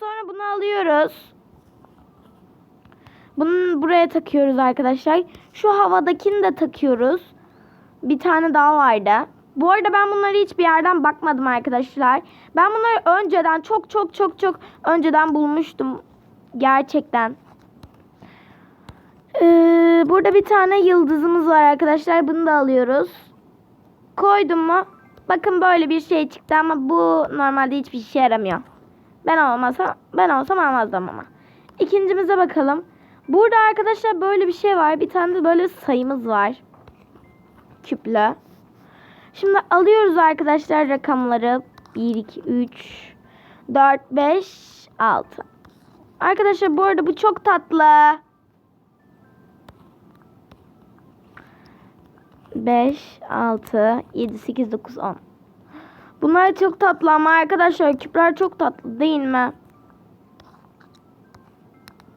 sonra bunu alıyoruz. Bunu buraya takıyoruz arkadaşlar. Şu havadakini de takıyoruz. Bir tane daha vardı. Bu arada ben bunları hiçbir yerden bakmadım arkadaşlar. Ben bunları önceden çok çok çok çok önceden bulmuştum. Gerçekten. Ee, burada bir tane yıldızımız var arkadaşlar. Bunu da alıyoruz. Koydum mu? Bakın böyle bir şey çıktı ama bu normalde hiçbir işe yaramıyor. Ben olmasam ben olsam almazdım ama. İkincimize bakalım. Burada arkadaşlar böyle bir şey var. Bir tane de böyle sayımız var. Küple. Şimdi alıyoruz arkadaşlar rakamları. 1, 2, 3, 4, 5, 6. Arkadaşlar bu arada bu çok tatlı. 5, 6, 7, 8, 9, 10. Bunlar çok tatlı ama arkadaşlar küpler çok tatlı değil mi?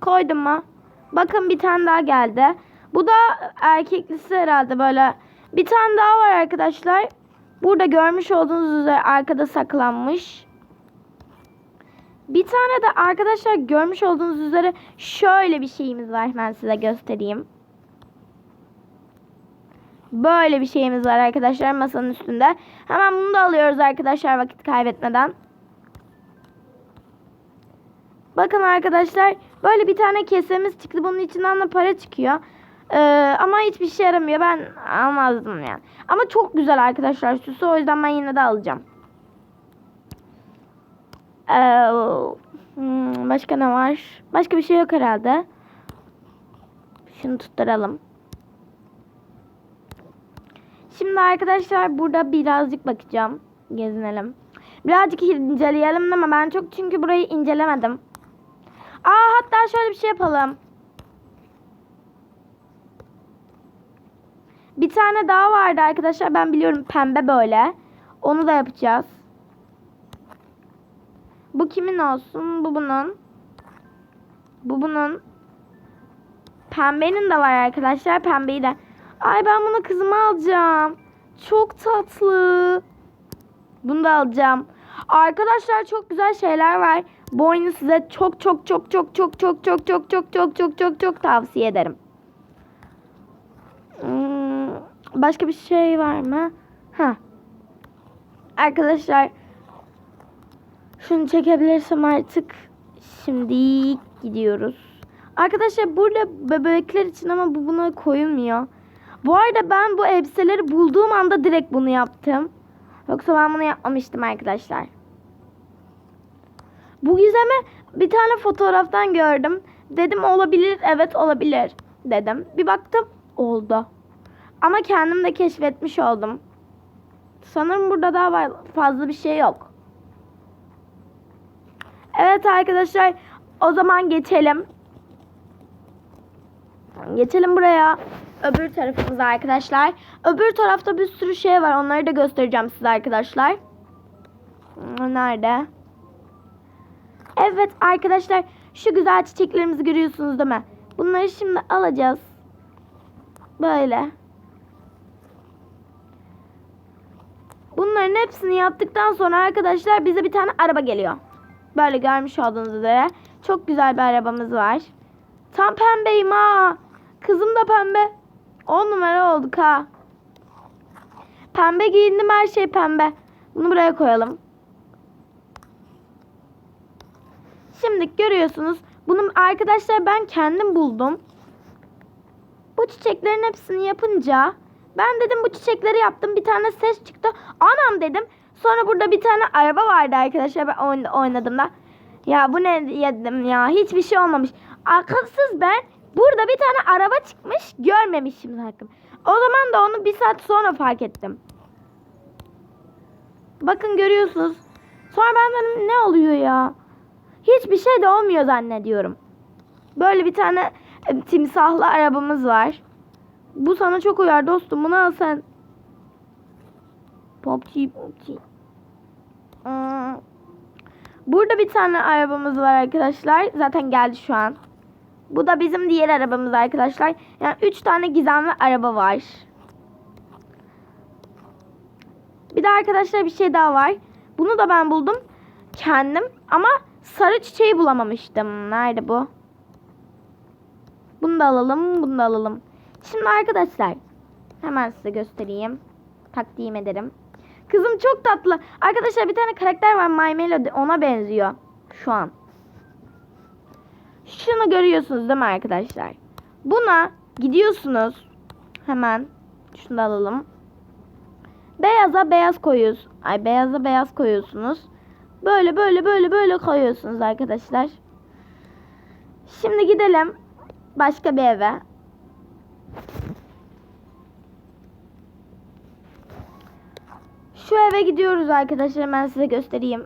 Koydum mu? Bakın bir tane daha geldi. Bu da erkeklisi herhalde böyle. Bir tane daha var arkadaşlar. Burada görmüş olduğunuz üzere arkada saklanmış. Bir tane de arkadaşlar görmüş olduğunuz üzere şöyle bir şeyimiz var. Ben size göstereyim. Böyle bir şeyimiz var arkadaşlar masanın üstünde. Hemen bunu da alıyoruz arkadaşlar vakit kaybetmeden. Bakın arkadaşlar böyle bir tane kesemiz çıktı. Bunun içinden de para çıkıyor. Ee, ama hiçbir şey yaramıyor. Ben almazdım yani. Ama çok güzel arkadaşlar süsü. O yüzden ben yine de alacağım. Ee, hmm, başka ne var? Başka bir şey yok herhalde. Şunu tutturalım. Şimdi arkadaşlar burada birazcık bakacağım. Gezinelim. Birazcık inceleyelim ama ben çok çünkü burayı incelemedim. Aa hatta şöyle bir şey yapalım. Bir tane daha vardı arkadaşlar. Ben biliyorum pembe böyle. Onu da yapacağız. Bu kimin olsun? Bu bunun. Bu bunun. Pembenin de var arkadaşlar. Pembeyi de. Ay ben bunu kızıma alacağım. Çok tatlı. Bunu da alacağım. Arkadaşlar çok güzel şeyler var. Bu oyunu size çok çok çok çok çok çok çok çok çok çok çok çok çok tavsiye ederim. Hmm, başka bir şey var mı? Ha. Arkadaşlar şunu çekebilirsem artık şimdi gidiyoruz. Arkadaşlar burada bebekler için ama bu buna koyulmuyor. Bu arada ben bu elbiseleri bulduğum anda direkt bunu yaptım. Yoksa ben bunu yapmamıştım arkadaşlar. Bu gizemi bir tane fotoğraftan gördüm. Dedim olabilir, evet olabilir dedim. Bir baktım oldu. Ama kendim de keşfetmiş oldum. Sanırım burada daha fazla bir şey yok. Evet arkadaşlar o zaman geçelim. Geçelim buraya. Öbür tarafımıza arkadaşlar. Öbür tarafta bir sürü şey var. Onları da göstereceğim size arkadaşlar. Nerede? Evet arkadaşlar şu güzel çiçeklerimizi görüyorsunuz değil mi? Bunları şimdi alacağız. Böyle. Bunların hepsini yaptıktan sonra arkadaşlar bize bir tane araba geliyor. Böyle görmüş olduğunuz üzere. Çok güzel bir arabamız var. Tam pembeyim ha. Kızım da pembe. 10 numara olduk ha. Pembe giyindim her şey pembe. Bunu buraya koyalım. Şimdi görüyorsunuz. Bunu arkadaşlar ben kendim buldum. Bu çiçeklerin hepsini yapınca ben dedim bu çiçekleri yaptım. Bir tane ses çıktı. Anam dedim. Sonra burada bir tane araba vardı arkadaşlar. Ben oynadım da. Ya bu ne dedim ya. Hiçbir şey olmamış. Akılsız ben. Burada bir tane araba çıkmış. Görmemişim zaten. O zaman da onu bir saat sonra fark ettim. Bakın görüyorsunuz. Sonra ben ne oluyor ya. Hiçbir şey de olmuyor zannediyorum. Böyle bir tane e, timsahlı arabamız var. Bu sana çok uyar dostum. Bunu al sen. Popçi popçi. Hmm. Burada bir tane arabamız var arkadaşlar. Zaten geldi şu an. Bu da bizim diğer arabamız arkadaşlar. Yani 3 tane gizemli araba var. Bir de arkadaşlar bir şey daha var. Bunu da ben buldum. Kendim ama sarı çiçeği bulamamıştım. Nerede bu? Bunu da alalım, bunu da alalım. Şimdi arkadaşlar hemen size göstereyim. Takdim ederim. Kızım çok tatlı. Arkadaşlar bir tane karakter var My Melody. Ona benziyor. Şu an. Şunu görüyorsunuz değil mi arkadaşlar? Buna gidiyorsunuz. Hemen şunu alalım. Beyaza beyaz koyuyoruz. Ay beyaza beyaz koyuyorsunuz. Böyle böyle böyle böyle koyuyorsunuz arkadaşlar. Şimdi gidelim başka bir eve. Şu eve gidiyoruz arkadaşlar. Ben size göstereyim.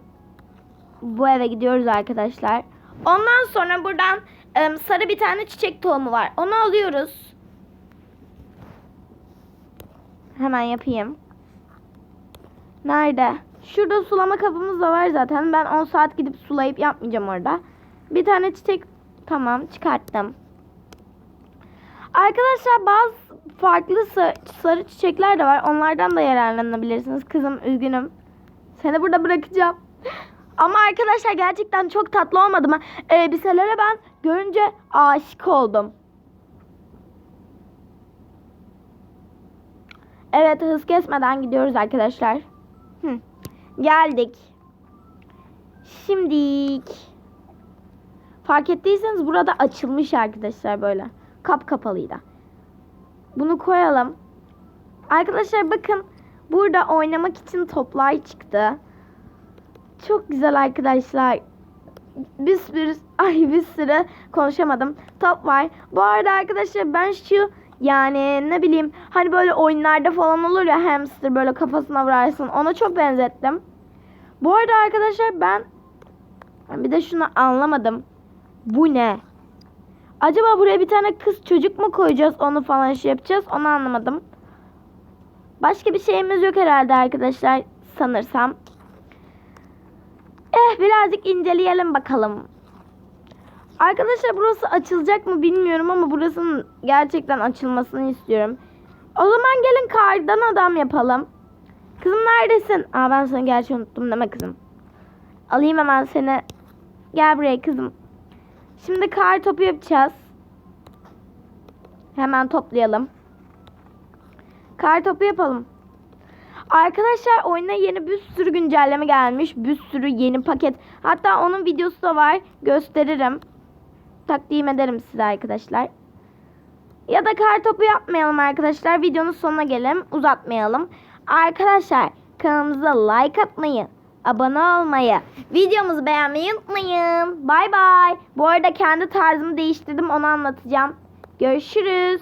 Bu eve gidiyoruz arkadaşlar. Ondan sonra buradan sarı bir tane çiçek tohumu var. Onu alıyoruz. Hemen yapayım. Nerede? Şurada sulama kabımız da var zaten. Ben 10 saat gidip sulayıp yapmayacağım orada. Bir tane çiçek tamam çıkarttım. Arkadaşlar bazı farklı sa- sarı çiçekler de var. Onlardan da yararlanabilirsiniz. Kızım üzgünüm. Seni burada bırakacağım. Ama arkadaşlar gerçekten çok tatlı olmadı mı? Elbiselere ben görünce aşık oldum. Evet hız kesmeden gidiyoruz arkadaşlar. Hı. Geldik. Şimdik. Fark ettiyseniz burada açılmış arkadaşlar böyle. Kap kapalıydı. Bunu koyalım. Arkadaşlar bakın burada oynamak için toplar çıktı. Çok güzel arkadaşlar. Bir sürü ay bir sürü konuşamadım. Top var. Bu arada arkadaşlar ben şu yani ne bileyim hani böyle oyunlarda falan olur ya hamster böyle kafasına vurarsın. Ona çok benzettim. Bu arada arkadaşlar ben bir de şunu anlamadım. Bu ne? Acaba buraya bir tane kız çocuk mu koyacağız onu falan şey yapacağız onu anlamadım. Başka bir şeyimiz yok herhalde arkadaşlar sanırsam. Birazcık inceleyelim bakalım. Arkadaşlar burası açılacak mı bilmiyorum ama burasının gerçekten açılmasını istiyorum. O zaman gelin kardan adam yapalım. Kızım neredesin? Aa ben seni gerçi unuttum deme kızım. Alayım hemen seni. Gel buraya kızım. Şimdi kar topu yapacağız. Hemen toplayalım. Kar topu yapalım. Arkadaşlar oyuna yeni bir sürü güncelleme gelmiş. Bir sürü yeni paket. Hatta onun videosu da var. Gösteririm. Takdim ederim size arkadaşlar. Ya da kar topu yapmayalım arkadaşlar. Videonun sonuna gelelim. Uzatmayalım. Arkadaşlar kanalımıza like atmayı, abone olmayı, videomuzu beğenmeyi unutmayın. Bay bay. Bu arada kendi tarzımı değiştirdim onu anlatacağım. Görüşürüz.